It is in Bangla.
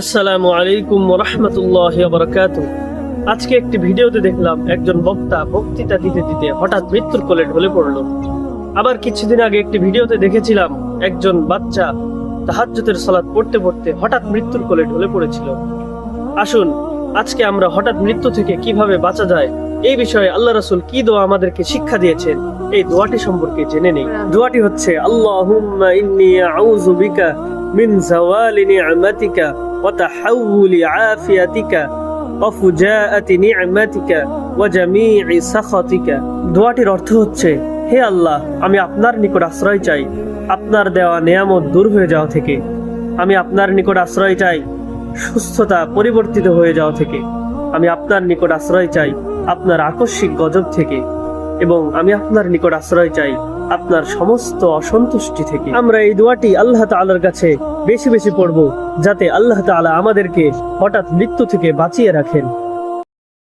আসসালামু আলাইকুম রহমতুল্লাহ বারকাত আজকে একটি ভিডিওতে দেখলাম একজন বক্তা বক্তৃতা দিতে দিতে হঠাৎ মৃত্যুর কোলে ঢলে পড়ল। আবার কিছুদিন আগে একটি ভিডিওতে দেখেছিলাম একজন বাচ্চা তাহাজ্জুদের সালাত পড়তে পড়তে হঠাৎ মৃত্যুর কোলে ঢলে পড়েছিল। আসুন, আজকে আমরা হঠাৎ মৃত্যু থেকে কীভাবে বাঁচা যায়, এই বিষয়ে আল্লাহ রাসূল কি দোয়া আমাদেরকে শিক্ষা দিয়েছেন, এই দোয়াটি সম্পর্কে জেনে নেই। দোয়াটি হচ্ছে, আল্লাহুম্মা ইন্নী আউযু বিকা মিন জাওয়ালি নি'মাতিকা তাহাউলি আফিয়াতিকা ওয়া ফুজাআতি নি'মাতিকা ওয়া দোয়াটির অর্থ হচ্ছে, হে আল্লাহ, আমি আপনার নিকট আশ্রয় চাই। আপনার দেওয়া নেয়ামত দূর হয়ে যাওয়া থেকে। আমি আপনার নিকট আশ্রয় চাই, সুস্থতা পরিবর্তিত হয়ে যাওয়া থেকে। আমি আপনার নিকট আশ্রয় চাই, আপনার আকস্মিক গজব থেকে। এবং আমি আপনার নিকট আশ্রয় চাই আপনার সমস্ত অসন্তুষ্টি থেকে আমরা এই দোয়াটি আল্লাহ তালার কাছে বেশি বেশি পড়ব, যাতে আল্লাহ তালা আমাদেরকে হঠাৎ মৃত্যু থেকে বাঁচিয়ে রাখেন।